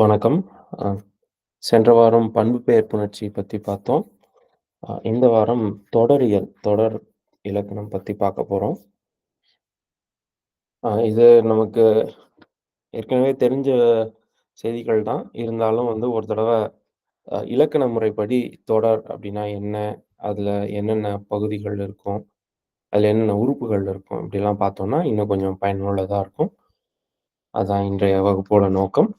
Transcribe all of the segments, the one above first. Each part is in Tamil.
வணக்கம். சென்ற வாரம் பண்புப்பெயர் புணர்ச்சி பற்றி பார்த்தோம். இந்த வாரம் தொடரியல், தொடர் இலக்கணம் பற்றி பார்க்க போகிறோம் இது நமக்கு ஏற்கனவே தெரிஞ்ச செய்திகள் தான். இருந்தாலும் வந்து ஒரு தடவை இலக்கண முறைப்படி தொடர் அப்படின்னா என்ன? அதில் என்னென்ன பகுதிகள் இருக்கும்? அதில் என்னென்ன உறுப்புகள் இருக்கும்? இப்படிலாம் பார்த்தோம்னா, இன்னும் கொஞ்சம் பயனுள்ளதாக இருக்கும். அதான் இன்றைய வகுப்போட நோக்கம்.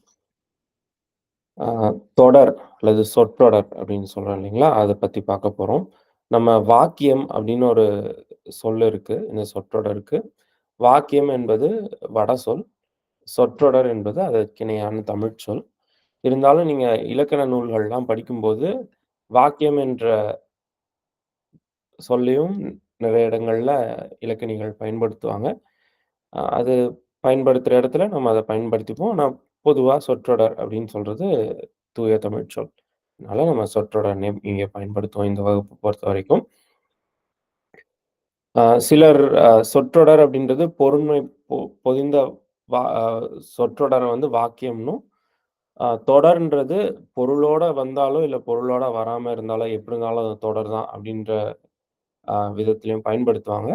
தொடர் அல்லது சொற்றொடர் அப்படின்னு சொல்றோம் இல்லைங்களா? அதை பத்தி பார்க்க போறோம். நம்ம வாக்கியம் அப்படின்னு ஒரு சொல் இருக்கு. இந்த சொற்றொடருக்கு. வாக்கியம் என்பது வடசொல். சொற்றொடர் என்பது அதற்கிணையான தமிழ் சொல். இருந்தாலும் நீங்க இலக்கண நூல்கள்லாம் படிக்கும்போது, வாக்கியம் என்ற சொல்லையும் நிறைய இடங்கள்ல இலக்கணிகள் பயன்படுத்துவாங்க. அது பயன்படுத்துற இடத்துல நம்ம அதை பயன்படுத்திப்போம். ஆனா பொதுவா சொற்றொடர் அப்படின்னு சொல்றது தூய தமிழ் சொல். அதனால நம்ம சொற்றொடர் நேம் இங்க பயன்படுத்துவோம் இந்த வகுப்பு பொறுத்தவரைக்கும். அ சிலர் அ சொற்றொடர் அப்படின்றது பொருண்மை பொ பொதிந்த வா அ சொற்றொடர வந்து வாக்கியம்னும், அ தொடர்ன்றது பொருளோட வந்தாலோ இல்ல பொருளோட வராம இருந்தாலோ எப்படி இருந்தாலும் அது தொடர் தான் அப்படின்ற அ விதத்திலயும் பயன்படுத்துவாங்க.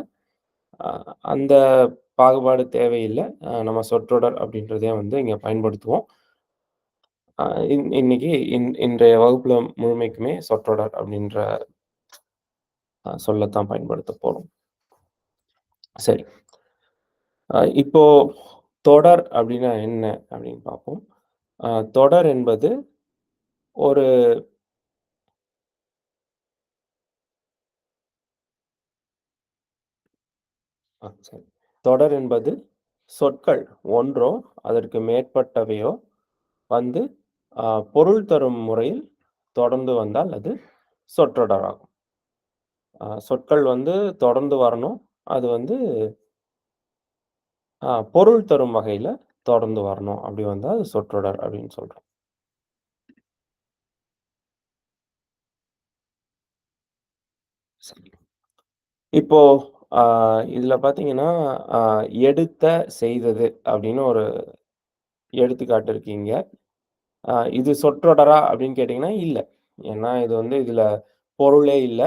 அ அந்த பாகுபாடு தேவையில்லை நம்ம சொற்றொடர் அப்படின்றதே வந்து இங்கே பயன்படுத்துவோம். இன் இன்னைக்கு இன் இன்றைய வகுப்புல முழுமைக்குமே சொற்றொடர் அப்படின்ற சொல்லத்தான் பயன்படுத்தப் போறோம். சரி. இப்போ தொடர் அப்படின்னா என்ன அப்படின்னு பார்ப்போம். தொடர் என்பது ஒரு சரி. தொடர் என்பது சொற்கள் ஒன்றோ, அதற்கு மேற்பட்டவையோ வந்து பொருள் தரும் முறையில் தொடர்ந்து வந்தால் அது சொற்றொடராகும். சொற்கள் வந்து தொடர்ந்து வரணும். அது வந்து பொருள் தரும் வகையில தொடர்ந்து வரணும். அப்படி வந்தால் அது சொற்றொடர் அப்படின்னு சொல்றோம். சரி. இப்போ இதில் இதுல பார்த்தீங்கன்னா, எடுத்த, செய்தது அப்படின்னு ஒரு எடுத்துக்காட்டு இருக்கு இங்க. இது சொற்றொடரா அப்படின்னு கேட்டீங்கன்னா, இல்ல. ஏன்னா இது வந்து இதுல பொருளே இல்ல.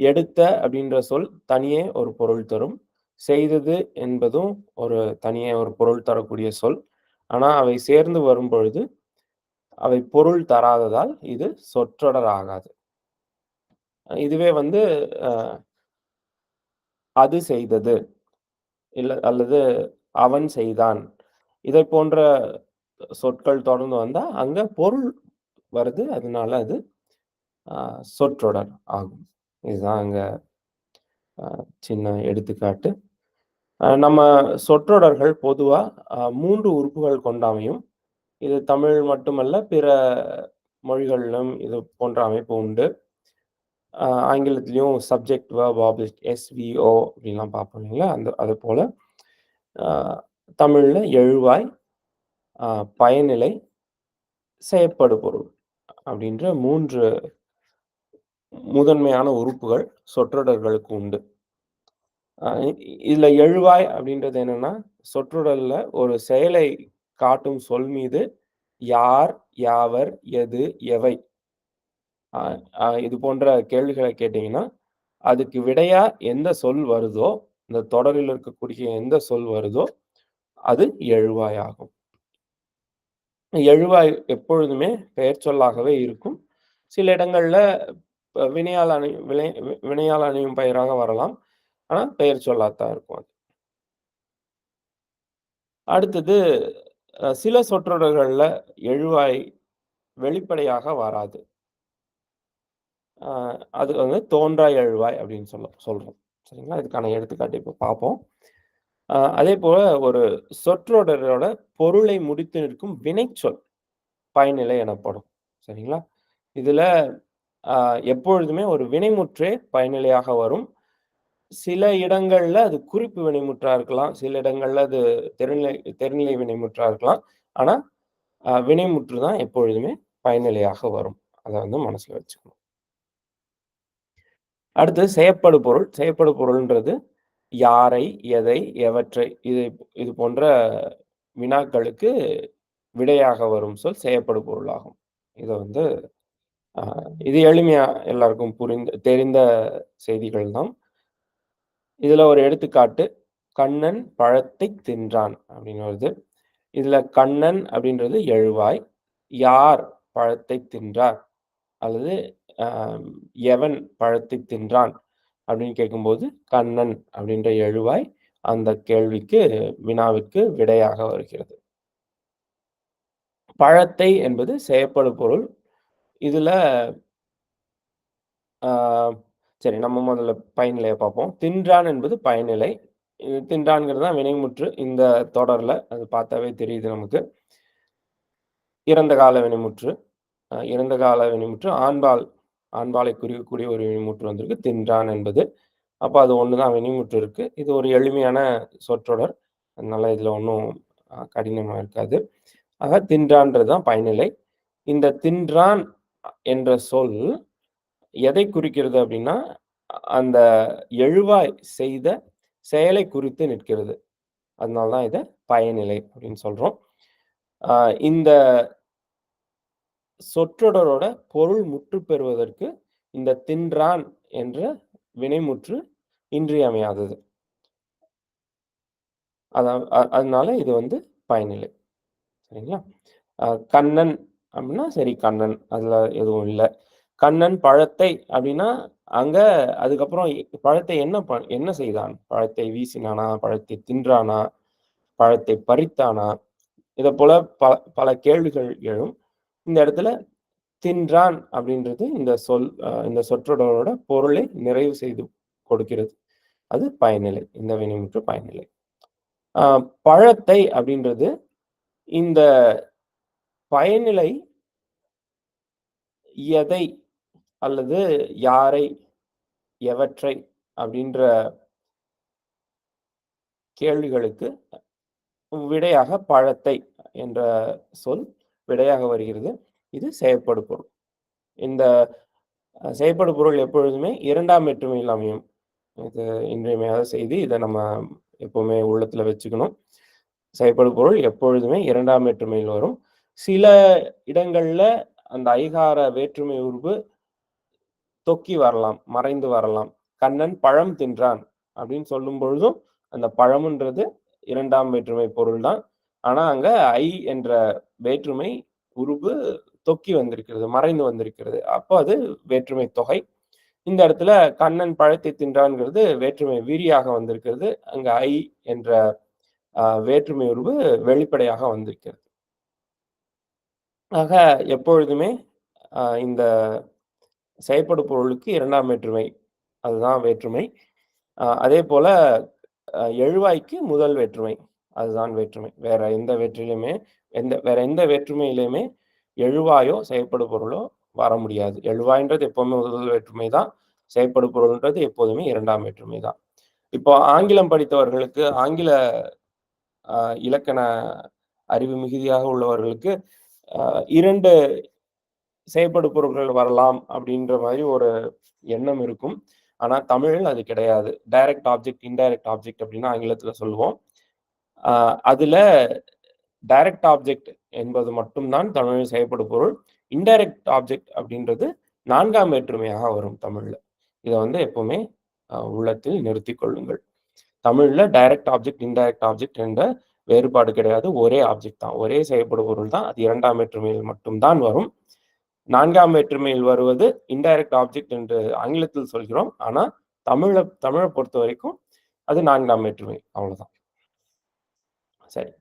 எடுத்த அப்படின்ற சொல் தனியே ஒரு பொருள் தரும். செய்தது என்பதும் ஒரு தனியே ஒரு பொருள் தரக்கூடிய சொல். ஆனா அவை சேர்ந்து வரும்பொழுது, அவை பொருள் தராததால் இது சொற்றொடர் ஆகாது. இதுவே வந்து அ அது செய்தது, இல்லை அல்லது அவன் செய்தான். இதை போன்ற சொற்கள் தொடர்ந்து வந்தா, அங்க பொருள் வருது. அதனால அது சொற்றொடர் ஆகும். இதுதான் அங்க சின்ன எடுத்துக்காட்டு. நம்ம சொற்றொடர்கள் பொதுவா மூன்று உறுப்புகள் கொண்டாமையும் இது தமிழ் மட்டுமல்ல, பிற மொழிகளிலும் இது போன்ற அமைப்பு உண்டு. ஆங்கிலத்துலேயும் சப்ஜெக்ட், வேர்ப் ஆப்ஜெக்ட், எஸ்விஓ அப்படின்லாம் பார்ப்போம் இல்லைங்களா? அந்த அதுபோல போல் தமிழில் எழுவாய், பயனிலை, செயற்படு பொருள் அப்படின்ற மூன்று முதன்மையான உறுப்புகள் சொற்றொடர்களுக்கு உண்டு. இதில் எழுவாய் அப்படின்றது என்னென்னா சொற்றொடரில் ஒரு செயலை காட்டும் சொல் மீது யார், யாவர், எது, எவை இது போன்ற கேள்விகளை கேட்டீங்கன்னா, அதுக்கு விடையா எந்த சொல் வருதோ, இந்த தொடரில் இருக்கக்கூடிய எந்த சொல் வருதோ, அது எழுவாய் ஆகும். எழுவாய் எப்பொழுதுமே பெயர்ச்சொல்லாகவே இருக்கும். சில இடங்கள்ல வினையால் அணி வினை வினையால் அணியும் பெயராக வரலாம். ஆனால் பெயர் சொல்லாத்தான் இருக்கும் அது. அடுத்தது சில சொற்றொடர்களில் எழுவாய் வெளிப்படையாக வராது. அது வந்து தோன்றாய் எழுவாய் அப்படின்னு சொல்ல சொல்கிறோம் சரிங்களா? இதுக்கான எடுத்துக்காட்டு இப்போ பார்ப்போம். அதே போல் ஒரு சொற்றொடரோட பொருளை முடித்து நிற்கும் வினைச்சொல் பயனிலை எனப்படும். சரிங்களா? இதில் எப்பொழுதுமே ஒரு வினைமுற்றே பயனிலையாக வரும். சில இடங்கள்ல அது குறிப்பு வினைமுற்றா இருக்கலாம். சில இடங்கள்ல அது தெருநிலை தெருநிலை வினைமுற்றா இருக்கலாம். ஆனா, வினைமுற்று தான் எப்பொழுதுமே பயனிலையாக வரும். அதை வந்து மனசுல வச்சுக்கணும். அடுத்து செயப்படு பொருள். செயப்படு பொருள்ன்றது யாரை, எதை, எவற்றை இது இது போன்ற வினாக்களுக்கு விடையாக வரும் சொல் செயப்படு பொருளாகும். இதை வந்து இது எளிமையா எல்லாருக்கும் புரிந்த தெரிந்த செய்திகள் தான். இதுல ஒரு எடுத்துக்காட்டு, "கண்ணன் பழத்தை தின்றான்" அப்படின்னு வருது. இதுல கண்ணன் அப்படின்றது எழுவாய். யார் பழத்தை தின்றார்? அல்லது எவன் பழத்தை தின்றான்? அப்படின்னு கேட்கும்போது, கண்ணன் அப்படின்ற எழுவாய் அந்த கேள்விக்கு, வினாவிற்கு விடையாக வருகிறது. பழத்தை என்பது செயப்படு பொருள். இதுல சரி நம்ம முதல்ல பயனிலையை பார்ப்போம். தின்றான் என்பது பயனிலை. தின்றான்கிறது தான் வினைமுற்று இந்த தொடர்ல. அது பார்த்தாவே தெரியுது நமக்கு. இறந்த கால வினைமுற்று. இறந்த கால வினைமுற்று ஆண்பால் அன்பாலை குறிக்கக்கூடிய ஒரு வினிமுற்று வந்திருக்கு. தின்றான் என்பது. அப்போ அது ஒன்று தான் வினிமுற்று இருக்கு. இது ஒரு எளிமையான சொற்றொடர். அதனால இதில் ஒன்றும் கடினமாக இருக்காது. ஆக தின்றான்றது தான் பயனிலை. இந்த தின்றான் என்ற சொல் எதை குறிக்கிறது அப்படின்னா, அந்த எழுவாய் செய்த செயலை குறித்து நிற்கிறது. அதனால தான் இதை பயனிலை அப்படின்னு சொல்கிறோம் இந்த சொற்றொடரோட பொருள் முற்று பெறுவதற்கு இந்த தின்றான் என்ற வினைமுற்று இன்றியமையாதது. அதா அ அதனால இது வந்து பயனில்லை சரிங்களா? கண்ணன் அப்படின்னா சரி கண்ணன். அதுல எதுவும் இல்லை கண்ணன் பழத்தை அப்படின்னா, அங்க அதுக்கப்புறம் பழத்தை என்ன ப என்ன செய்தான்? பழத்தை வீசினானா? பழத்தை தின்றானா? பழத்தை பறித்தானா? இதப்போல ப பல கேள்விகள் எழும். இந்த இடத்துல தின்றான் அப்படின்றது இந்த சொல் இந்த சொற்றொடரோட பொருளை நிறைவு செய்து கொடுக்கிறது. அது பயனிலை. இந்த வினைமுற்று பயனிலை. பழத்தை அப்படின்றது இந்த பயனிலை எதை அல்லது யாரை, எவற்றை அப்படின்ற கேள்விகளுக்கு விடையாக பழத்தை என்ற சொல் விடையாக வருகிறது. இது செயற்படு பொருள். இந்த செயற்படு பொருள் எப்பொழுதுமே இரண்டாம் வேற்றுமையில் அமையும். இது இன்றியமையாத செய்தி. இதை நம்ம எப்பவுமே உள்ளத்துல வச்சுக்கணும். செயற்படு பொருள் எப்பொழுதுமே இரண்டாம் வேற்றுமையில் வரும். சில இடங்கள்ல அந்த ஐகார வேற்றுமை உருவு தொக்கி வரலாம், மறைந்து வரலாம். கண்ணன் பழம் தின்றான் அப்படின்னு சொல்லும் பொழுதும், அந்த பழம்ன்றது இரண்டாம் வேற்றுமை பொருள் தான். ஆனா அங்க ஐ என்ற வேற்றுமை உருபு தொக்கி வந்திருக்கிறது, மறைந்து வந்திருக்கிறது. அப்போ அது வேற்றுமை தொகை. இந்த இடத்துல கண்ணன் பழத்தை தின்றான்ங்கிறது வேற்றுமை வீரியாக வந்திருக்கிறது. அங்க ஐ என்ற வேற்றுமை உருவு வெளிப்படையாக வந்திருக்கிறது. ஆக எப்பொழுதுமே இந்த செயற்படு பொருளுக்கு இரண்டாம் வேற்றுமை. அதுதான் வேற்றுமை. அதே போல எழுவாய்க்கு முதல் வேற்றுமை. அதுதான் வேற்றுமை. வேற எந்த வேற்றிலையுமே எந்த வேற எந்த வேற்றுமையிலையுமே எழுவாயோ, செயற்படு பொருளோ வர முடியாது. எழுவாய்ன்றது எப்போவுமே முதல் வேற்றுமை தான். செயற்படு பொருள்ன்றது எப்போதுமே இரண்டாம் வேற்றுமை தான். இப்போ ஆங்கிலம் படித்தவர்களுக்கு, ஆங்கில இலக்கண அறிவு மிகுதியாக உள்ளவர்களுக்கு, இரண்டு செயற்படு பொருள்கள் வரலாம் அப்படின்ற மாதிரி ஒரு எண்ணம் இருக்கும். ஆனால் தமிழில் அது கிடையாது. டைரக்ட் ஆப்ஜெக்ட், இன்டைரக்ட் ஆப்ஜெக்ட் அப்படின்னு ஆங்கிலத்தில் சொல்லுவோம். அதில் அதுல டைரக்ட் ஆப்ஜெக்ட் என்பது மட்டும்தான் தமிழில் செய்யப்படும் பொருள். இன்டைரக்ட் ஆப்ஜெக்ட் அப்படின்றது நான்காம் வேற்றுமையாக வரும் தமிழ்ல. இதை வந்து எப்பவுமே உள்ளத்தில் நிறுத்தி கொள்ளுங்கள். தமிழ்ல டைரக்ட் ஆப்ஜெக்ட், இன்டைரக்ட் ஆப்ஜெக்ட் என்ற வேறுபாடு கிடையாது. ஒரே ஆப்ஜெக்ட் தான். ஒரே செய்யப்படும் பொருள் தான். அது இரண்டாம் வேற்றுமையில் மட்டும்தான் வரும். நான்காம் வேற்றுமையில் வருவது இன்டைரக்ட் ஆப்ஜெக்ட் என்று ஆங்கிலத்தில் சொல்கிறோம். ஆனால் தமிழை தமிழை பொறுத்த வரைக்கும் அது நான்காம் வேற்றுமை. அவ்வளோதான் சரி.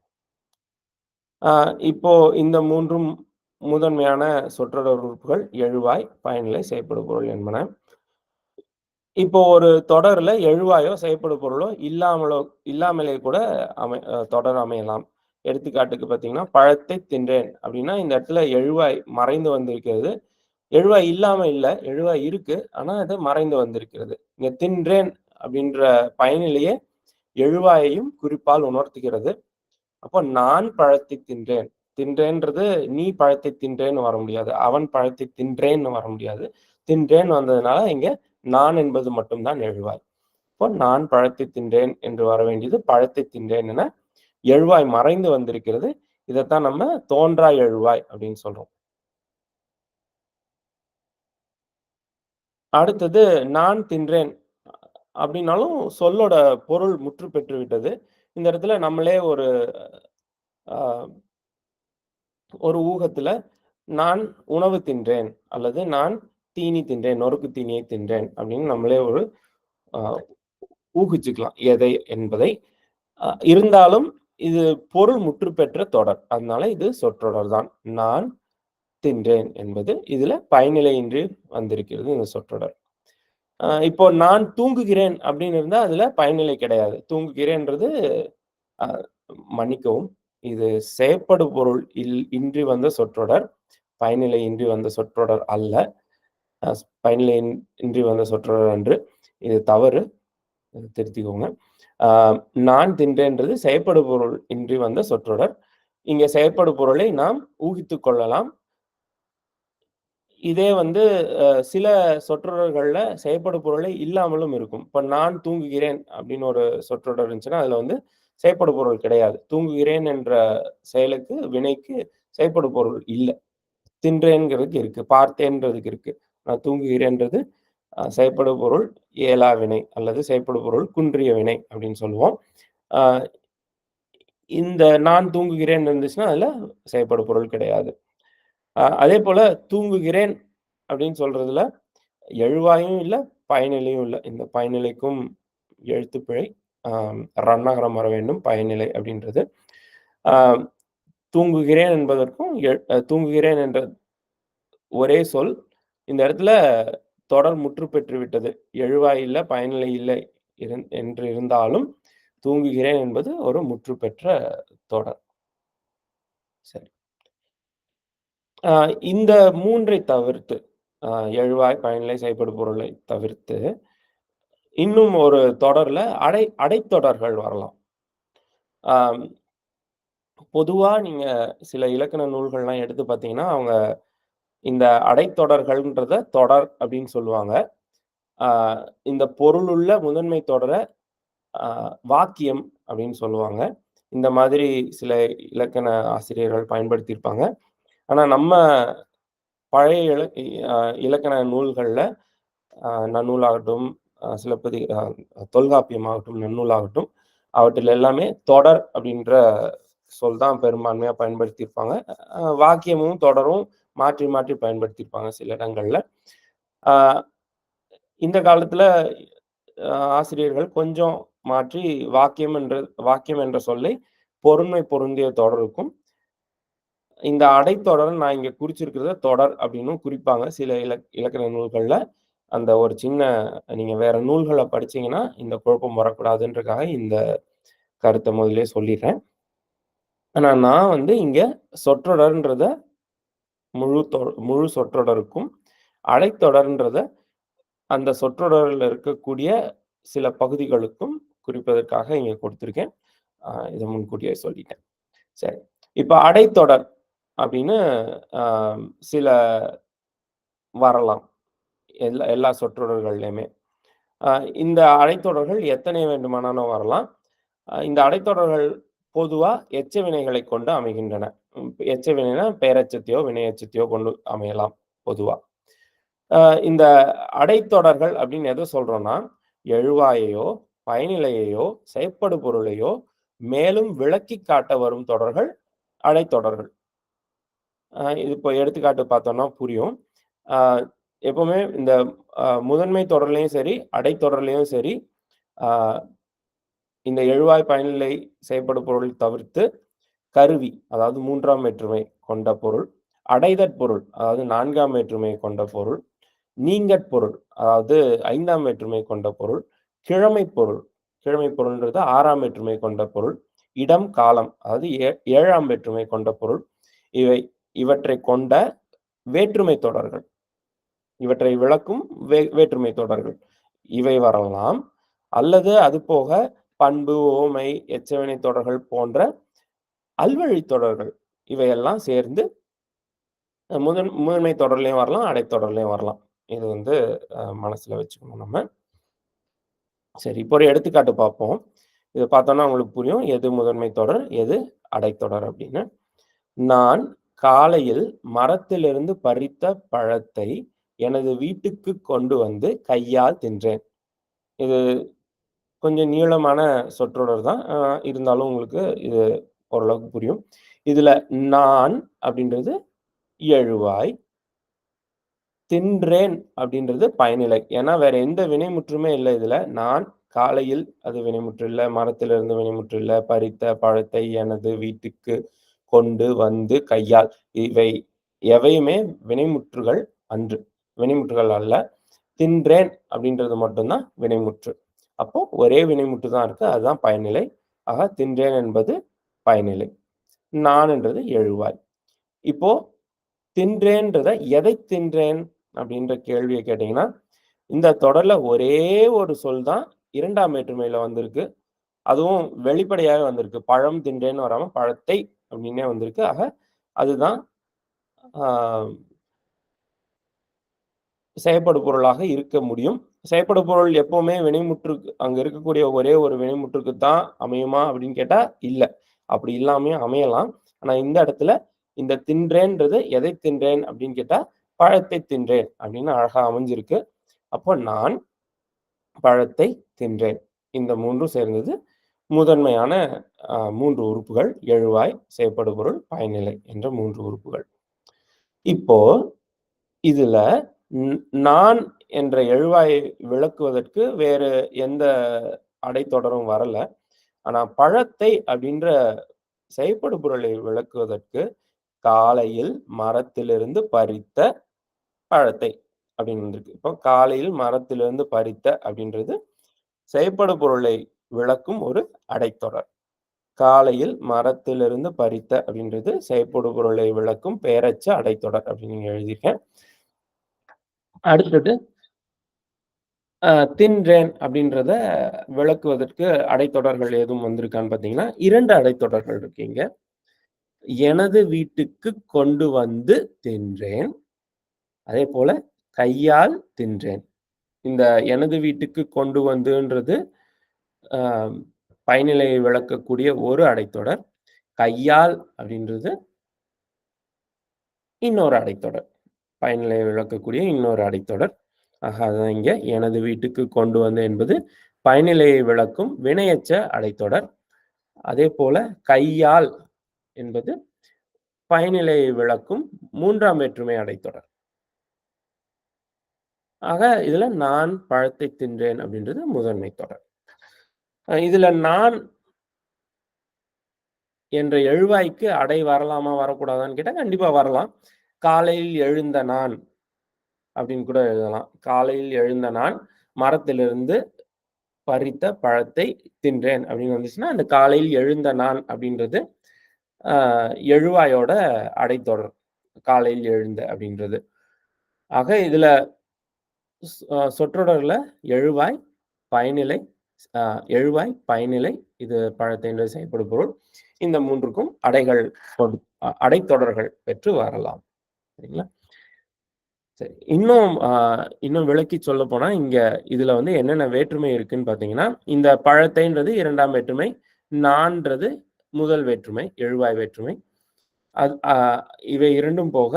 இப்போ இந்த மூன்றும் முதன்மையான சொற்றொடர் உறுப்புகள் எழுவாய், பயனிலை, செயற்படு பொருள் என்பன. இப்போ ஒரு தொடர்ல எழுவாயோ, செயற்படு பொருளோ இல்லாமலோ இல்லாமலே கூட அமை தொடர் அமையலாம். எடுத்துக்காட்டுக்கு பார்த்தீங்கன்னா, பழத்தை தின்றேன் அப்படின்னா, இந்த இடத்துல எழுவாய் மறைந்து வந்திருக்கிறது. எழுவாய் இல்லாம இல்லை எழுவாய் இருக்கு. ஆனா அது மறைந்து வந்திருக்கிறது. இங்க தின்றேன் அப்படின்ற பயனிலேயே எழுவாயையும் குறிப்பால் உணர்த்துகிறது. அப்போ நான் பழத்தை தின்றேன். தின்றேன்றது நீ பழத்தை தின்றேன்னு வர முடியாது. அவன் பழத்தை தின்றேன்னு வர முடியாது. தின்றேன் வந்ததுனால இங்க நான் என்பது மட்டும் தான் எழுவாய். இப்போ நான் பழத்தை தின்றேன் என்று வர வேண்டியது பழத்தை தின்றேன் என எழுவாய் மறைந்து வந்திருக்கிறது. இதைத்தான் நம்ம தோன்றா எழுவாய் அப்படின்னு சொல்றோம் அடுத்தது நான் தின்றேன் அப்படின்னாலும் சொல்லோட பொருள் முற்று பெற்று விட்டது இந்த இடத்துல நம்மளே ஒரு ஆஹ், ஒரு ஊகத்துல நான் உணவு தின்றேன் அல்லது நான் தீனி தின்றேன் நொறுக்கு தீனியை தின்றேன் அப்படின்னு நம்மளே ஒரு ஆஹ், ஊகிச்சுக்கலாம். எதை என்பதை. இருந்தாலும் இது பொருள் முற்று பெற்ற தொடர். அதனால இது சொற்றொடர் தான். நான் தின்றேன் என்பது இதுல பயனிலையின்றி வந்திருக்கிறது இந்த சொற்றொடர். இப்போ நான் தூங்குகிறேன் அப்படின்னு இருந்தால் அதில் பயனிலை கிடையாது. தூங்குகிறேன்றது மன்னிக்கவும் இது செயற்படு பொருள் இல் இன்றி வந்த சொற்றொடர் பயனிலை இன்றி வந்த சொற்றொடர் அல்ல. பயனிலை இன்றி வந்த சொற்றொடர் அன்று. இது தவறு. திருத்திக்கோங்க. நான் தின்றேன்றது செயற்படு பொருள் இன்றி வந்த சொற்றொடர். இங்கே செயற்படு பொருளை நாம் ஊகித்து கொள்ளலாம். இதே வந்து சில சொற்றொடர்களில் செயற்படு பொருளை இல்லாமலும் இருக்கும். இப்போ நான் தூங்குகிறேன் அப்படின்னு ஒரு சொற்றொடர் இருந்துச்சுன்னா அதில் வந்து செயற்படு பொருள் கிடையாது. தூங்குகிறேன் என்ற செயலுக்கு வினைக்கு செயற்படு பொருள் இல்லை. தின்றேங்கிறதுக்கு இருக்கு பார்த்தேன்றதுக்கு இருக்கு. நான் தூங்குகிறேன்றது செயற்படு பொருள் ஏலா வினை அல்லது செயற்படு பொருள் குன்றிய வினை அப்படின்னு சொல்லுவோம். இந்த நான் தூங்குகிறேன் இருந்துச்சுன்னா அதில் செயற்படு பொருள் கிடையாது. அதே போல தூங்குகிறேன் அப்படின்னு சொல்றதுல எழுவாயும் இல்லை பயனிலையும் இல்லை. இந்த பயனிலைக்கும் எழுத்துப்பிழை ஆஹ் ரன்னகரம் வர வேண்டும் பயனிலை அப்படின்றது. ஆஹ் தூங்குகிறேன் என்பதற்கும் அஹ் தூங்குகிறேன் என்ற ஒரே சொல் இந்த இடத்துல தொடர் முற்று பெற்று விட்டது. எழுவாய் இல்லை பயனிலை இல்லை என்று இருந்தாலும் தூங்குகிறேன் என்பது ஒரு முற்று பெற்ற தொடர். சரி. இந்த மூன்றை தவிர்த்து எழுவாய் பயனிலை செய்யப்படும் பொருளை தவிர்த்து இன்னும் ஒரு தொடர்ல அடை அடைத்தொடர்கள் வரலாம். பொதுவாக பொதுவா நீங்க சில இலக்கண நூல்கள்லாம் எடுத்து பார்த்தீங்கன்னா அவங்க இந்த அடைத்தொடர்கள்ன்றத தொடர் அப்படின்னு சொல்லுவாங்க. இந்த பொருளுள்ள முதன்மை தொடரை வாக்கியம் அப்படின்னு சொல்லுவாங்க. இந்த மாதிரி சில இலக்கண ஆசிரியர்கள் பயன்படுத்தியிருப்பாங்க. ஆனா நம்ம பழைய இல இலக்கண நூல்களில் ஆஹ் நன்னூலாகட்டும் சிலப்பதி தொல்காப்பியம் தொல்காப்பியமாகட்டும் நன்னூலாகட்டும் அவற்றில் எல்லாமே தொடர் அப்படின்ற சொல் தான் பெரும்பான்மையா பயன்படுத்தியிருப்பாங்க. வாக்கியமும் தொடரும் மாற்றி மாற்றி பயன்படுத்தியிருப்பாங்க சில இடங்கள்ல. ஆஹ் இந்த காலத்துல ஆசிரியர்கள் கொஞ்சம் மாற்றி வாக்கியம் என்ற வாக்கியம் என்ற சொல்லை பொருண்மை பொருந்திய தொடருக்கும். இந்த அடைத்தொடர் நான் இங்கே குறிச்சிருக்கிறத தொடர் அப்படின்னு குறிப்பாங்க. சில இலக் இலக்கண நூல்களில் அந்த ஒரு சின்ன நீங்கள் வேற நூல்களை படிச்சீங்கன்னா இந்த குழப்பம் வரக்கூடாதுன்றக்காக இந்த கருத்தை முதலே சொல்லிடுறேன். ஆனால் நான் வந்து இங்கே சொற்றொடர்ன்றத முழு தொ முழு சொற்றொடருக்கும் அடைத்தொடர்ன்றத அந்த சொற்றொடரில் இருக்கக்கூடிய சில பகுதிகளுக்கும் குறிப்பதற்காக இங்கே கொடுத்துருக்கேன். இதை முன்கூட்டியே சொல்லிட்டேன். சரி. இப்போ அடைத்தொடர். அப்படின்னு ஆஹ் சில வரலாம். எல்லா எல்லா சொற்றொடர்கள்லையுமே. ஆஹ் இந்த அடைத்தொடர்கள் எத்தனை வேண்டுமானாலும் வரலாம். இந்த அடைத்தொடர்கள் பொதுவா எச்ச வினைகளை கொண்டு அமைகின்றன. எச்ச வினைனா பேரச்சத்தையோ வினையச்சத்தையோ கொண்டு அமையலாம் பொதுவா. ஆஹ் இந்த அடைத்தொடர்கள் அப்படின்னு எதை சொல்றோம்னா எழுவாயையோ பயனிலையையோ செயற்படு பொருளையோ மேலும் விளக்கி காட்ட வரும் தொடர்கள் அடைத்தொடர்கள். இது இப்போ எடுத்துக்காட்டு பார்த்தோம்னா புரியும். எப்போவுமே எப்பவுமே இந்த முதன்மை தொடர்லையும் சரி அடைத்தொடர்லையும் சரி இந்த எழுவாய் பயனிலை செய்யப்படும் பொருள் தவிர்த்து கருவி அதாவது மூன்றாம் வேற்றுமை கொண்ட பொருள் அடைதற் பொருள் அதாவது நான்காம் வேற்றுமை கொண்ட பொருள் நீங்கற் பொருள் அதாவது ஐந்தாம் வேற்றுமை கொண்ட பொருள் கிழமை பொருள் கிழமை பொருள்ன்றது ஆறாம் வேற்றுமை கொண்ட பொருள் இடம் காலம் அதாவது ஏ- ஏழாம் வேற்றுமை கொண்ட பொருள் இவை இவற்றை கொண்ட வேற்றுமை தொடர்கள். இவற்றை விளக்கும் வே வேற்றுமை தொடர்கள். இவை வரலாம். அல்லது அது போக பண்பு ஓமை எச்சவினை தொடர்கள் போன்ற அல்வழி தொடர்கள். இவையெல்லாம் சேர்ந்து முதன் முதன்மை தொடர்லையும் வரலாம் அடைத்தொடர்லையும் வரலாம். இது வந்து மனசுல வச்சுக்கணும் நம்ம. சரி இப்போ ஒரு எடுத்துக்காட்டு பார்ப்போம். இதை பார்த்தோம்னா உங்களுக்கு புரியும். எது முதன்மை தொடர் எது அடைத்தொடர் அப்படின்னு. நான் காலையில் மரத்திலிருந்து பறித்த பழத்தை எனது வீட்டுக்கு கொண்டு வந்து கையால் தின்றேன். இது கொஞ்சம் நீளமான சொற்றொடர் தான். இருந்தாலும் உங்களுக்கு இது ஓரளவுக்கு புரியும். இதுல நான் அப்படின்றது எழுவாய். தின்றேன் அப்படின்றது பயனிலை. ஏன்னா வேற எந்த வினைமுற்றுமே இல்லை இதுல. நான் காலையில் அது வினைமுற்று இல்ல. மரத்திலிருந்து வினைமுற்று இல்ல. பறித்த பழத்தை எனது வீட்டுக்கு கொண்டு வந்து கையால் இவை எவையுமே வினைமுற்றுகள் அன்று. வினைமுற்றுகள் அல்ல. தின்றேன் அப்படின்றது மட்டும்தான் வினைமுற்று. அப்போ ஒரே வினைமுற்று தான் இருக்கு. அதுதான் பயனிலை. ஆக தின்றேன் என்பது பயனிலை. நான் என்றது எழுவாய். இப்போ தின்றேன்றத எதை தின்றேன் அப்படின்ற கேள்வியை கேட்டீங்கன்னா, இந்த தொடர்ல ஒரே ஒரு சொல் தான் இரண்டாம் வேற்றுமையில வந்திருக்கு. அதுவும் வெளிப்படையாக வந்திருக்கு. பழம் தின்றேன்னு வராம பழத்தை அப்படின்னே வந்திருக்கு. ஆக அதுதான் செயற்படு செயப்படு பொருளாக இருக்க முடியும். செயப்படு பொருள் எப்பவுமே வினைமுற்றுக்கு அங்க இருக்கக்கூடிய ஒரே ஒரு வினைமுற்றுக்கு தான் அமையுமா அப்படின்னு கேட்டா, இல்ல. அப்படி இல்லாமையும் அமையலாம். ஆனா இந்த இடத்துல இந்த தின்றேன்றது எதை தின்றேன் அப்படின்னு கேட்டா, பழத்தை தின்றேன் அப்படின்னு அழகா அமைஞ்சிருக்கு. அப்போ நான் பழத்தை தின்றேன். இந்த மூன்றும் சேர்ந்தது முதன்மையான மூன்று உறுப்புகள். எழுவாய், செயப்படு பொருள், பயனிலை என்ற மூன்று உறுப்புகள். இப்போ இதுல நான் என்ற எழுவாயை விளக்குவதற்கு வேறு எந்த அடைத்தொடரும் வரல. ஆனா பழத்தை அப்படின்ற செயப்படு பொருளை விளக்குவதற்கு காலையில் மரத்திலிருந்து பறித்த பழத்தை அப்படின்னு இருக்கு இப்போ காலையில் மரத்திலிருந்து பறித்த அப்படின்றது செயப்படு பொருளை விளக்கும் ஒரு அடைத்தொடர். காலையில் மரத்திலிருந்து பறித்த அப்படின்றது செயற்படு பொருளை விளக்கும் பெயரச்ச அடைத்தொடர் அப்படின்னு நீங்க எழுதியிருக்கேன். அடுத்தது தின்றேன் அப்படின்றத விளக்குவதற்கு அடைத்தொடர்கள் எதுவும் வந்திருக்கான்னு பார்த்தீங்கன்னா, இரண்டு அடைத்தொடர்கள் இருக்கீங்க எனது வீட்டுக்கு கொண்டு வந்து தின்றேன். அதே போல கையால் தின்றேன். இந்த எனது வீட்டுக்கு கொண்டு வந்துன்றது பயனிலையை விளக்கக்கூடிய ஒரு அடைத்தொடர். கையால் அப்படின்றது இன்னொரு அடைத்தொடர். பயனிலையை விளக்கக்கூடிய இன்னொரு அடைத்தொடர். ஆக அதான் இங்க எனது வீட்டுக்கு கொண்டு வந்து என்பது பயனிலையை விளக்கும் வினையச்ச அடைத்தொடர். அதே போல கையால் என்பது பயனிலையை விளக்கும் மூன்றாம் வேற்றுமை அடைத்தொடர். ஆக இதுல நான் பழத்தை தின்றேன் அப்படின்றது முதன்மை தொடர். இதுல நான் என்ற எழுவாய்க்கு அடை வரலாமா? வரக்கூடாதான்னு கேட்டா, கண்டிப்பா வரலாம். காலையில் எழுந்த நான் அப்படின்னு கூட எழுதலாம். காலையில் எழுந்த நான் மரத்திலிருந்து பறித்த பழத்தை தின்றேன் அப்படின்னு வந்துச்சுன்னா, அந்த காலையில் எழுந்த நான் அப்படின்றது எழுவாயோட அடைத்தொடர். காலையில் எழுந்த அப்படின்றது. ஆக இதுல சொற்றொடர்ல எழுவாய், பயனிலை, எழுவாய், பயனிலை, இது பழத்தைன்றது செய்யப்படும் பொருள். இந்த மூன்றுக்கும் அடைகள் அடைத்தொடர்கள் பெற்று வரலாம். சரிங்களா? சரி. இன்னும் இன்னும் விளக்கி சொல்லப்போனா, இங்க இதுல வந்து என்னென்ன வேற்றுமை இருக்குன்னு பாத்தீங்கன்னா இந்த பழத்தைன்றது இரண்டாம் வேற்றுமை. நான்றது முதல் வேற்றுமை, எழுவாய் வேற்றுமை. அது இவை இரண்டும் போக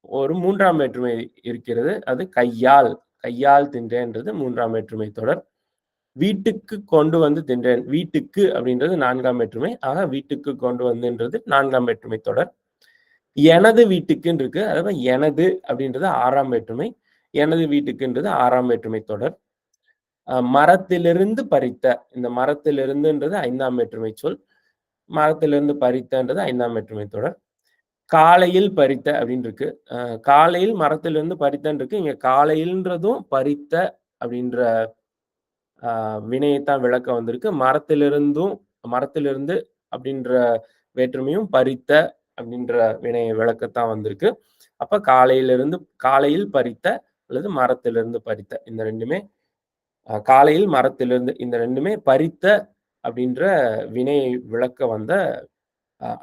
ஒரு மூன்றாம் வேற்றுமை இருக்கிறது. அது கையால். கையால் தின்றேன்றது மூன்றாம் வேற்றுமை தொடர். வீட்டுக்கு கொண்டு வந்து தின்றேன். வீட்டுக்கு அப்படின்றது நான்காம் வேற்றுமை. ஆக வீட்டுக்கு கொண்டு வந்துன்றது நான்காம் வேற்றுமை தொடர். எனது வீட்டுக்குன்னு இருக்கு. அதாவது எனது அப்படின்றது ஆறாம் வேற்றுமை. எனது வீட்டுக்குன்றது ஆறாம் வேற்றுமை தொடர். மரத்திலிருந்து பறித்த, இந்த மரத்திலிருந்துன்றது ஐந்தாம் வேற்றுமை சொல். மரத்திலிருந்து பறித்தன்றது ஐந்தாம் வேற்றுமை தொடர். காலையில் பறித்த அப்படின்னு இருக்கு. காலையில் மரத்திலிருந்து பறித்தன்னு இருக்கு. இங்க காலையில்ன்றதும் பறித்த அப்படின்ற வினையைத்தான் விளக்க வந்திருக்கு. மரத்திலிருந்தும் மரத்திலிருந்து அப்படின்ற வேற்றுமையும் பறித்த அப்படின்ற வினை விளக்கத்தான் வந்திருக்கு. அப்ப காலையிலிருந்து காலையில் பறித்த அல்லது மரத்திலிருந்து பறித்த இந்த ரெண்டுமே காலையில் மரத்திலிருந்து இந்த ரெண்டுமே பறித்த அப்படின்ற வினை விளக்க வந்த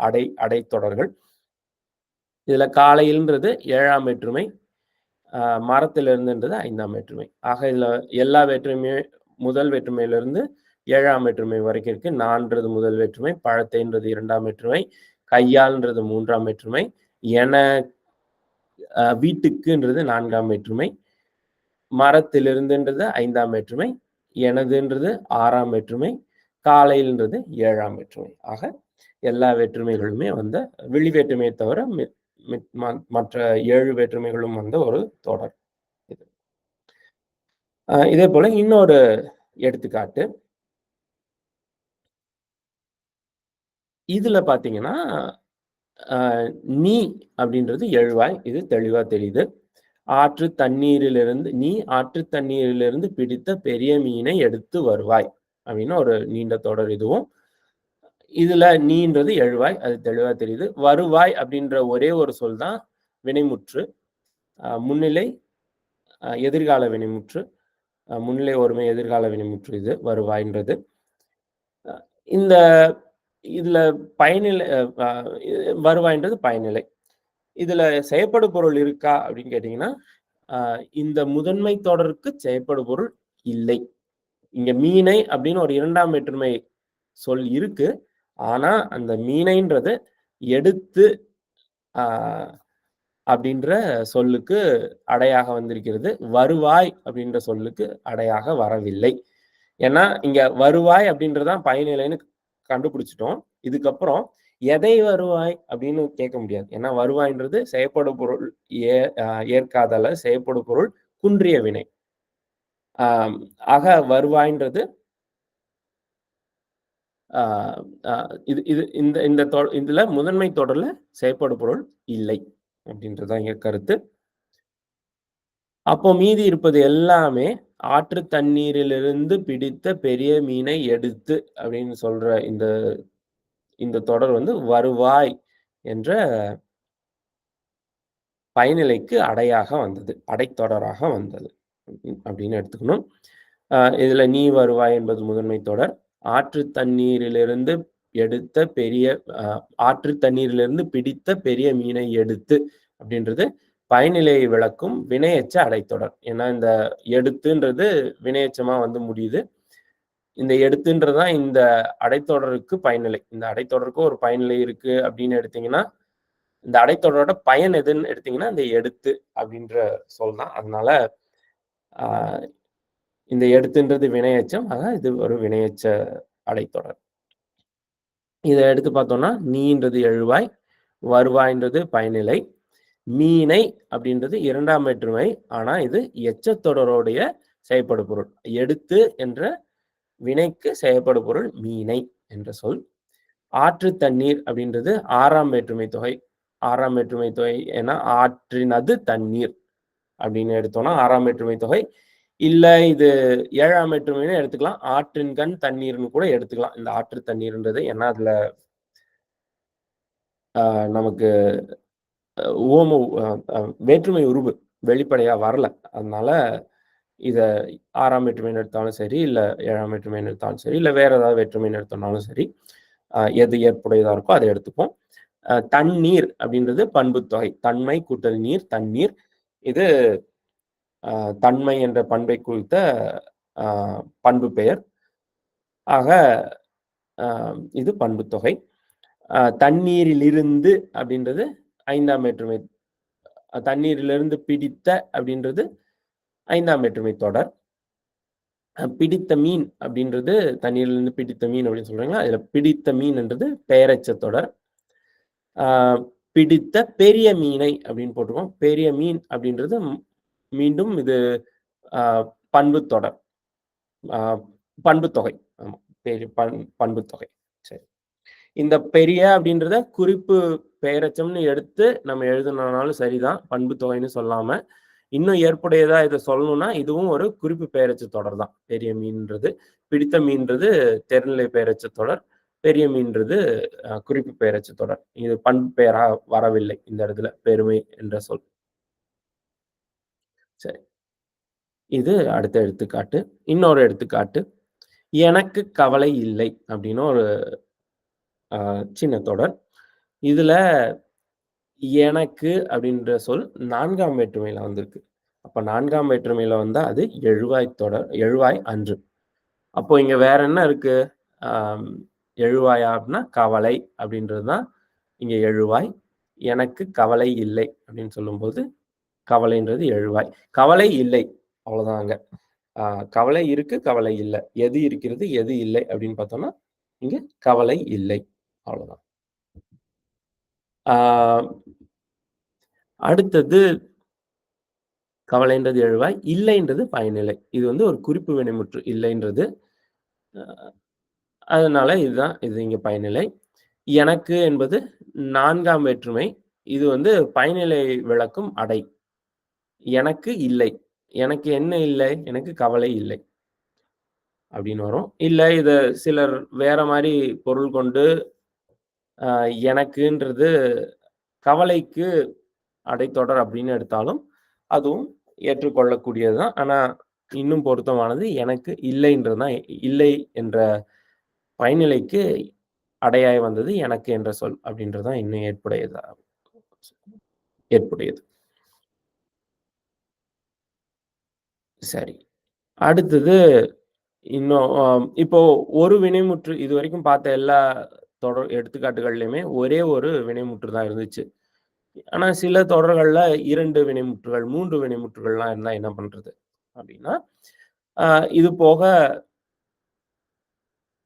அடை அடைத்தொடர்கள். இதுல காலையில்ன்றது ஏழாம் வேற்றுமை. மரத்திலிருந்துன்றது ஐந்தாம் வேற்றுமை. ஆக இதுல எல்லா வேற்றுமையும் முதல் வேற்றுமையிலிருந்து ஏழாம் வேற்றுமை வரைக்கும் இருக்கு. நான்றது முதல் வேற்றுமை, பழத்தைன்றது இரண்டாம் வேற்றுமை, கையால்ன்றது மூன்றாம் வேற்றுமை என வீட்டுக்குன்றது நான்காம் வேற்றுமை மரத்திலிருந்துன்றது ஐந்தாம் வேற்றுமை எனதுன்றது ஆறாம் வேற்றுமை காலையில்ன்றது ஏழாம் வேற்றுமை ஆக எல்லா வேற்றுமைகளுமே வந்த வெளி வேற்றுமையை தவிர மி- ம- மற்ற ஏழு வேற்றுமைகளும் வந்த ஒரு தொடர் இதே போல இன்னொரு எடுத்துக்காட்டு. இதுல பாத்தீங்கன்னா நீ அப்படின்றது எழுவாய். இது தெளிவா தெரியுது. ஆற்று தண்ணீரிலிருந்து நீ ஆற்று தண்ணீரிலிருந்து பிடித்த பெரிய மீனை எடுத்து வருவாய். அப்படின்னு ஒரு நீண்ட தொடர் இதுவும். இதுல நீன்றது எழுவாய். அது தெளிவா தெரியுது. வருவாய் அப்படின்ற ஒரே ஒரு சொல் தான் வினைமுற்று முன்னிலை எதிர்கால வினைமுற்று. முன்னிலை ஒருமை எதிர்கால வினைமுற்று இது வருவாய்ன்றது. இந்த இதுல பயனிலை அஹ், வருவாய்ன்றது பயனிலை. இதுல செயற்படு பொருள் இருக்கா அப்படின்னு கேட்டீங்கன்னா இந்த முதன்மை தொடருக்கு செயற்படு பொருள் இல்லை. இங்க மீனை அப்படின்னு ஒரு இரண்டாம் வேற்றுமை சொல் இருக்கு. ஆனா அந்த மீனைன்றது எடுத்து ஆஹ் அப்படின்ற சொல்லுக்கு அடையாக வந்திருக்கிறது. வருவாய் அப்படின்ற சொல்லுக்கு அடையாக வரவில்லை. ஏன்னா இங்க வருவாய் அப்படின்றதான் பயனிலைன்னு கண்டுபிடிச்சிட்டோம். இதுக்கப்புறம் எதை வருவாய் அப்படின்னு கேட்க முடியாது. ஏன்னா வருவாய்ன்றது செயற்படு பொருள் ஏ ஏற்காதல செயற்படு பொருள் குன்றிய வினை. ஆஹ் ஆக வருவாய்ன்றது இது இது இந்த இந்த தொ- இதுல முதன்மை தொடர்ல செயற்படு பொருள் இல்லை. அப்படின்றதுதான் இங்க கருத்து. அப்போ மீதி இருப்பது எல்லாமே ஆற்று தண்ணீரிலிருந்து பிடித்த பெரிய மீனை எடுத்து அப்படின்னு சொல்ற இந்த இந்த தொடர் வந்து வருவாய் என்ற பயனிலைக்கு அடையாக வந்தது அடைத்தொடராக வந்தது. அப்படின்னு எடுத்துக்கணும். ஆஹ் இதுல நீ வருவாய் என்பது முதன்மை தொடர். ஆற்று தண்ணீரிலிருந்து எடுத்த பெரிய ஆற்று தண்ணீரிலிருந்து பிடித்த பெரிய மீனை எடுத்து அப்படின்றது பயனிலையை விளக்கும் வினையச்ச அடைத்தொடர். ஏன்னா இந்த எடுத்துன்றது வினையச்சமா வந்து முடியுது. இந்த எடுத்துன்றதுதான் இந்த அடைத்தொடருக்கு பயனிலை. இந்த அடைத்தொடருக்கு ஒரு பயனிலை இருக்கு அப்படின்னு எடுத்தீங்கன்னா இந்த அடைத்தொடரோட பயன் எதுன்னு எடுத்தீங்கன்னா இந்த எடுத்து அப்படின்ற சொல் தான். அதனால இந்த எடுத்துன்றது வினையச்சம் அதான் இது ஒரு வினையச்ச அடைத்தொடர். இதை எடுத்து பார்த்தோம்னா நீன்றது எழுவாய் வருவாய்ன்றது பயனிலை மீனை அப்படின்றது இரண்டாம் வேற்றுமை. ஆனால் இது எச்சத்தொடருடைய செயற்படு பொருள். எடுத்து என்ற வினைக்கு செயற்படு பொருள் மீனை என்ற சொல். ஆற்று தண்ணீர் அப்படின்றது ஆறாம் வேற்றுமை தொகை. ஆறாம் வேற்றுமை தொகை ஏன்னா ஆற்றினது தண்ணீர் அப்படின்னு எடுத்தோம்னா ஆறாம் வேற்றுமை தொகை. இல்லை இது ஏழாம் வேற்றுமைன்னு எடுத்துக்கலாம். ஆற்றின் கண் தண்ணீர்னு கூட எடுத்துக்கலாம். இந்த ஆற்று தண்ணீர்ன்றது ஏன்னா அதுல ஆஹ் நமக்கு ஓம வேற்றுமை உருவு வெளிப்படையா வரல. அதனால இத ஆறாம் வேற்றுமைன்னு எடுத்தாலும் சரி இல்ல ஏழாம் வேற்றுமைன்னு எடுத்தாலும் சரி இல்ல வேற ஏதாவது வேற்றுமைன்னு எடுத்தோம்னாலும் சரி எது ஏற்புடையதா இருக்கோ அதை எடுத்துப்போம். தண்ணீர் அப்படின்றது பண்பு தொகை. தன்மை கூட்டல் நீர் தண்ணீர். இது தன்மை என்ற பண்பை குறித்த பண்பு பெயர். ஆக இது பண்பு தொகை. தண்ணீரிலிருந்து அப்படின்றது ஐந்தாம் வேற்றுமை தண்ணீரிலிருந்து பிடித்த அப்படின்றது ஐந்தாம் வேற்றுமை தொடர். பிடித்த மீன் அப்படின்றது தண்ணீரிலிருந்து பிடித்த மீன் அப்படின்னு சொல்றீங்களா? அதில் பிடித்த மீன்ன்றது பெயரச்ச தொடர். பிடித்த பெரிய மீனை அப்படின்னு போட்டிருக்கோம். பெரிய மீன் அப்படின்றது மீண்டும் இது ஆஹ், பண்பு தொடர் ஆஹ், பண்பு தொகை. ஆமா பண் பண்பு தொகை. சரி. இந்த பெரிய அப்படின்றத குறிப்பு பெயரச்சம்னு எடுத்து நம்ம எழுதுனாலும் சரிதான். பண்பு தொகைன்னு சொல்லாம இன்னும் ஏற்புடையதா இதை சொல்லணும்னா இதுவும் ஒரு குறிப்பு பெயரச்ச தொடர் தான் பெரிய மீன்ன்றது பிடித்த மீன்றது தெருநிலை பெயரச்ச தொடர் பெரிய மீன்றது குறிப்பு பெயரச்ச தொடர். இது பண்பு பெயரா வரவில்லை இந்த இடத்துல பெருமை என்ற சொல். சரி. இது அடுத்த எடுத்துக்காட்டு. இன்னொரு எடுத்துக்காட்டு. எனக்கு கவலை இல்லை அப்படின்னு ஒரு ஆஹ், சின்ன தொடர். இதுல எனக்கு அப்படின்ற சொல் நான்காம் வேற்றுமையில வந்திருக்கு. அப்ப நான்காம் வேற்றுமையில வந்தா அது எழுவாய் தொடர் எழுவாய் அன்று. அப்போ இங்க வேற என்ன இருக்கு? ஆம், எழுவாயா அப்படின்னா கவலை அப்படின்றது தான் இங்க எழுவாய். எனக்கு கவலை இல்லை அப்படின்னு சொல்லும்போது, கவலைன்றது எழுவாய். கவலை இல்லை. அவ்வளோதாங்க. கவலை இருக்கு, கவலை இல்லை எது இருக்கிறது, எது இல்லை அப்படின்னு பார்த்தோம்னா, இங்க கவலை இல்லை. அவ்வளோதான். அடுத்தது கவலைன்றது எழுவாய். இல்லைன்றது பயனிலை. இது வந்து ஒரு குறிப்பு வினைமுற்று இல்லைன்றது. அதனால இதுதான் இது இங்க பயனிலை. எனக்கு என்பது நான்காம் வேற்றுமை. இது வந்து பயனிலை விளக்கும் அடை. எனக்கு இல்லை. எனக்கு என்ன இல்லை? எனக்கு கவலை இல்லை. அப்படின்னு வரும். இல்லை இதை சிலர் வேற மாதிரி பொருள் கொண்டு எனக்குன்றது கவலைக்கு அடைத்தொடர் அப்படின்னு எடுத்தாலும், அதுவும் ஏற்றுக்கொள்ளக்கூடியது தான். ஆனால் இன்னும் பொருத்தமானது எனக்கு இல்லைன்றது தான். இல்லை என்ற பயனிலைக்கு அடையாய் வந்தது எனக்கு என்ற சொல் அப்படின்றது தான் இன்னும் ஏற்புடையதா ஏற்புடையது. சரி. அடுத்தது இன்னும் இப்போ ஒரு வினைமுற்று இதுவரைக்கும் பார்த்த எல்லா தொடர் எடுத்துக்காட்டுகள்லயுமே ஒரே ஒரு வினைமுற்று தான் இருந்துச்சு. ஆனா சில தொடர்கள்ல இரண்டு வினைமுற்றுகள், மூன்று வினைமுற்றுகள்லாம் இருந்தா என்ன பண்றது? அப்படின்னா, இது போக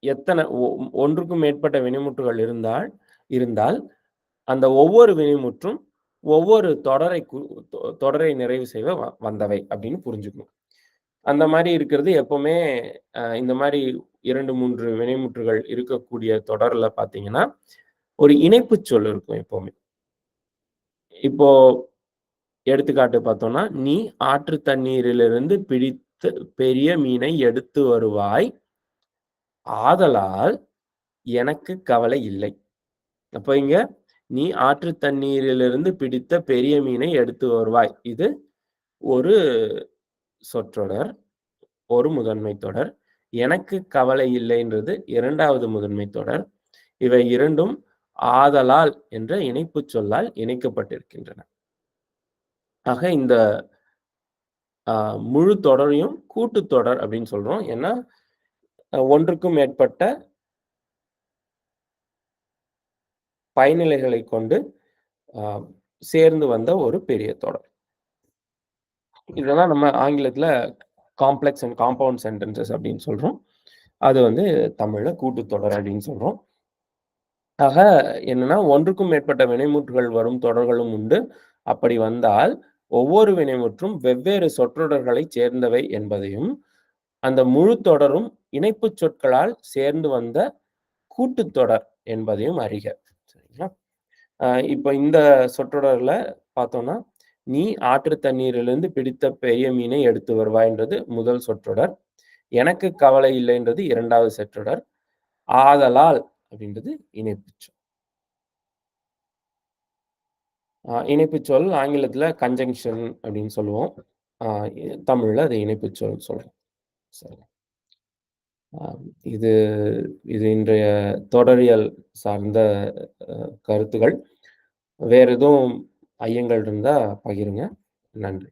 எத்தனை ஒ ஒன்றுக்கும் மேற்பட்ட வினைமுற்றுகள் இருந்தால் இருந்தால், அந்த ஒவ்வொரு வினைமுற்றும் ஒவ்வொரு தொடரை தொடரை நிறைவு செய்ய வ வந்தவை அப்படின்னு புரிஞ்சுக்கணும். அந்த மாதிரி இருக்கிறது எப்பவுமே இந்த மாதிரி இரண்டு மூன்று வினைமுற்றுகள் இருக்கக்கூடிய தொடர்ல பார்த்தீங்கன்னா, ஒரு இணைப்பு சொல் இருக்கும் எப்பவுமே. இப்போ எடுத்துக்காட்டு பார்த்தோம்னா, "நீ ஆற்று தண்ணீரிலிருந்து பிடித்த பெரிய மீனை எடுத்து வருவாய். ஆதலால் எனக்கு கவலை இல்லை." அப்ப இங்க "நீ ஆற்று தண்ணீரிலிருந்து பிடித்த பெரிய மீனை எடுத்து வருவாய்." இது ஒரு சொற்றொடர். ஒரு முதன்மை தொடர். எனக்கு கவலை இல்லைன்றது இரண்டாவது முதன்மை தொடர். இவை இரண்டும் ஆதலால் என்ற இணைப்புச் சொல்லால் இணைக்கப்பட்டிருக்கின்றன. ஆக இந்த முழு தொடரையும் கூட்டுத்தொடர் அப்படின்னு சொல்றோம். ஏன்னா, ஒன்றுக்கும் மேற்பட்ட பயனிலைகளைக் கொண்டு சேர்ந்து வந்த ஒரு பெரிய தொடர். இதெல்லாம் நம்ம ஆங்கிலத்தில் காம்ப்ளெக்ஸ் அண்ட் காம்பவுண்ட் சென்டென்சஸ் அப்படின்னு சொல்றோம். அது வந்து தமிழில் கூட்டுத்தொடர் அப்படின்னு சொல்றோம். ஆக என்னன்னா, ஒன்றுக்கும் மேற்பட்ட வினைமுற்றுகள் வரும் தொடர்களும் உண்டு. அப்படி வந்தால், ஒவ்வொரு வினைமுற்றும் வெவ்வேறு சொற்றொடர்களை சேர்ந்தவை என்பதையும், அந்த முழு தொடரும் இணைப்பு சொற்களால் சேர்ந்து வந்த கூட்டுத்தொடர் என்பதையும் அறிக. சரிங்களா? இப்போ இந்த சொற்றொடர்ல பார்த்தோம்னா, "நீ ஆற்று தண்ணீரிலிருந்து பிடித்த பெரிய மீனை எடுத்து வருவாய்ன்றது முதல் சொற்றொடர். எனக்கு கவலை இல்லைன்றது இரண்டாவது சொற்றொடர். ஆதலால் அப்படின்றது இணைப்புச்சொல் சொல். அ சொல் ஆங்கிலத்துல கன்ஜங்ஷன் அப்படின்னு சொல்லுவோம். தமிழ்ல அது இணைப்புச் சொல் சொல்றோம். சரி. இது இது இன்றைய தொடரியல் சார்ந்த கருத்துகள். வேற எதுவும் ஐயங்கள் இருந்தால் பகிருங்க. நன்றி.